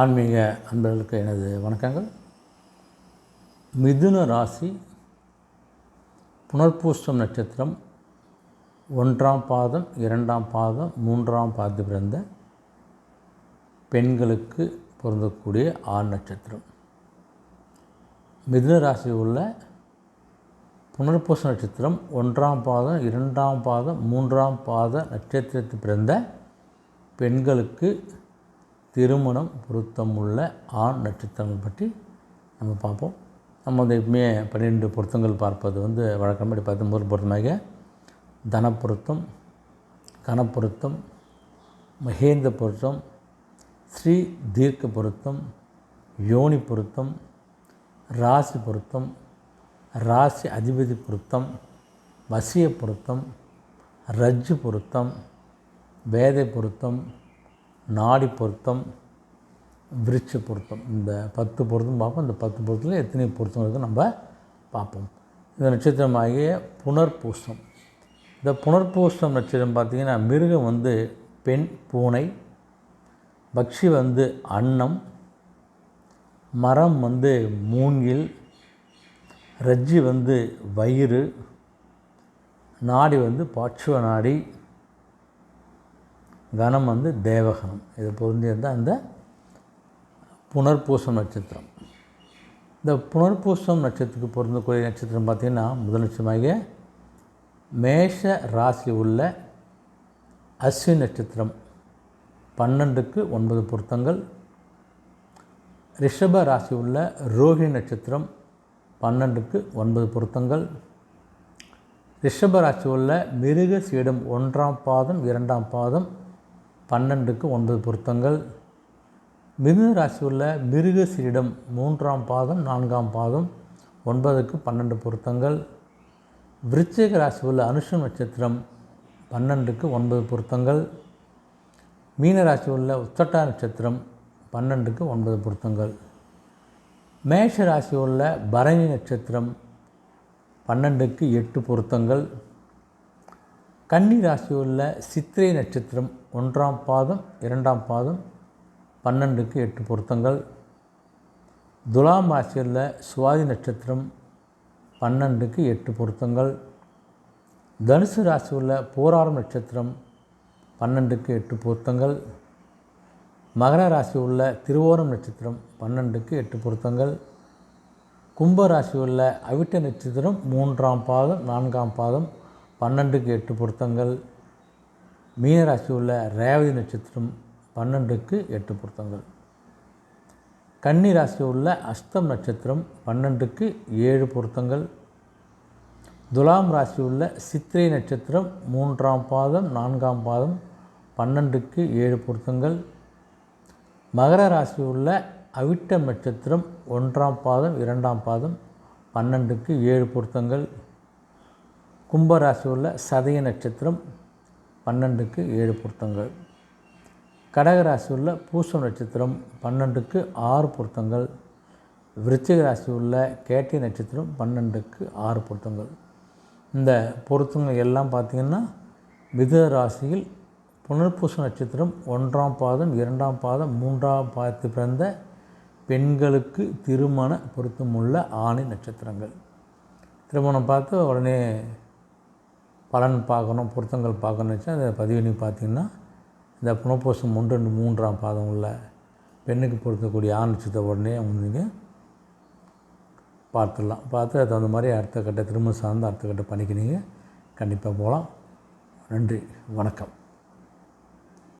ஆன்மீக அன்பர்களுக்கு எனது வணக்கங்கள். மிதுன ராசி புனர்பூசம் நட்சத்திரம் ஒன்றாம் பாதம் இரண்டாம் பாதம் மூன்றாம் பாதத்து பிறந்த பெண்களுக்கு பொருந்தக்கூடிய ஆண் நட்சத்திரம். மிதுன ராசி உள்ள புனர்பூச நட்சத்திரம் ஒன்றாம் பாதம் இரண்டாம் பாதம் மூன்றாம் பாத நட்சத்திரத்தில் பிறந்த பெண்களுக்கு திருமணம் பொருத்தமுள்ள ஆண் நட்சத்திரங்கள் பற்றி நம்ம பார்ப்போம். நம்ம வந்து எப்பவுமே பன்னிரெண்டு பொருத்தங்கள் பார்ப்பது வந்து வழக்கமாக பார்த்து முதல் பொருத்தமாக தனப்பொருத்தம் கனப்பொருத்தம் மகேந்திர பொருத்தம் ஸ்ரீ தீர்க்க பொருத்தம் யோனி பொருத்தம் ராசி பொருத்தம் ராசி அதிபதி பொருத்தம் வசிய பொருத்தம் ரஜ்ஜு பொருத்தம் வேதை பொருத்தம் நாடி பொருத்தம் விருட்ச பொருத்தம். இந்த பத்து பொருத்தம் பார்ப்போம். இந்த பத்து பொருத்தத்தில் எத்தனை பொருத்தம் இருக்குது நம்ம பார்ப்போம். இந்த நட்சத்திரமாகிய புனர்பூசம். இந்த புனர்பூசம் நட்சத்திரம் பார்த்திங்கன்னா மிருகம் வந்து பெண் பூனை பக்ஷி வந்து அன்னம் மரம் வந்து மூங்கில் ரஜ்ஜி வந்து வயிறு நாடி வந்து பாட்சுவ நாடி கணம் வந்து தேவகணம் இது பொருந்தியது அந்த புனர்பூசம் நட்சத்திரம். இந்த புனர்பூசம் நட்சத்திரத்துக்கு பொருந்தக்கூடிய நட்சத்திரம் பார்த்திங்கன்னா முதல் நட்சத்திரமாக மேஷ ராசி உள்ள அஸ்வின் நட்சத்திரம். பன்னெண்டுக்கு ஒன்பது பொருத்தங்கள். ரிஷப ராசி உள்ள ரோஹிணி நட்சத்திரம். பன்னெண்டுக்கு ஒன்பது பொருத்தங்கள். ரிஷப ராசி உள்ள மிருக சீடம் ஒன்றாம் பாதம் இரண்டாம் பாதம். பன்னெண்டுக்கு ஒன்பது பொருத்தங்கள். மிருக ராசி உள்ள மிருகசீரிடம் மூன்றாம் பாதம் நான்காம் பாதம் ஒன்பதுக்கு பன்னெண்டு பொருத்தங்கள். விருச்சிக ராசி உள்ள அனுஷம் நட்சத்திரம் பன்னெண்டுக்கு ஒன்பது பொருத்தங்கள். மீனராசி உள்ள உத்தட்டா நட்சத்திரம் பன்னெண்டுக்கு ஒன்பது பொருத்தங்கள். மேஷ ராசி உள்ள பரணி நட்சத்திரம் பன்னெண்டுக்கு எட்டு பொருத்தங்கள். கன்னி ராசி உள்ள சித்திரை நட்சத்திரம் ஒன்றாம் பாதம் இரண்டாம் பாதம் பன்னெண்டுக்கு எட்டு பொருத்தங்கள். துலாம் ராசியில் சுவாதி நட்சத்திரம் பன்னெண்டுக்கு எட்டு பொருத்தங்கள். தனுசு ராசி உள்ள போராரம் நட்சத்திரம் பன்னெண்டுக்கு எட்டு பொருத்தங்கள். மகர ராசி உள்ள திருவோணம் நட்சத்திரம் பன்னெண்டுக்கு எட்டு பொருத்தங்கள். கும்ப ராசி உள்ள அவிட்ட நட்சத்திரம் மூன்றாம் பாதம் நான்காம் பாதம் பன்னெண்டுக்கு எட்டு பொருத்தங்கள் மீனராசி உள்ள ரேவதி நட்சத்திரம் பன்னெண்டுக்கு எட்டு பொருத்தங்கள். கன்னி ராசி உள்ள அஸ்தம் நட்சத்திரம் பன்னெண்டுக்கு ஏழு பொருத்தங்கள். துலாம் ராசி உள்ள சித்திரை நட்சத்திரம் மூன்றாம் பாதம் நான்காம் பாதம் பன்னெண்டுக்கு ஏழு பொருத்தங்கள். மகர ராசி உள்ள அவிட்டம் நட்சத்திரம் ஒன்றாம் பாதம் இரண்டாம் பாதம் பன்னெண்டுக்கு ஏழு பொருத்தங்கள். கும்பராசி உள்ள சதய நட்சத்திரம் பன்னெண்டுக்கு ஏழு பொருத்தங்கள். கடகராசி உள்ள பூசம் நட்சத்திரம் பன்னெண்டுக்கு ஆறு பொருத்தங்கள். விருச்சிக ராசி உள்ள கேட்டி நட்சத்திரம் பன்னெண்டுக்கு ஆறு பொருத்தங்கள். இந்த பொருத்தங்கள் எல்லாம் பார்த்திங்கன்னா மிதுன ராசியில் புனர்பூச நட்சத்திரம் ஒன்றாம் பாதம் இரண்டாம் பாதம் மூன்றாம் பாதத்தில் பிறந்த பெண்களுக்கு திருமண பொருத்தமுள்ள ஆணை நட்சத்திரங்கள். திருமணம் பார்த்து உடனே பலன் பார்க்கணும் பொருத்தங்கள் பார்க்கணும்னு வச்சா அதை பதிவு பண்ணி பார்த்திங்கன்னா இந்த புனப்பூசம் ஒன்று ரெண்டு மூன்றாம் பாதம் உள்ள பெண்ணுக்கு பொருத்தக்கூடிய ஆண் உடனே அவங்க நீங்கள் பார்த்துடலாம். பார்த்து அது தகுந்த மாதிரி அடுத்த கட்ட திரும்ப சார்ந்து அடுத்த கட்ட பணிக்கு நீங்கள் கண்டிப்பாக போகலாம். நன்றி வணக்கம்.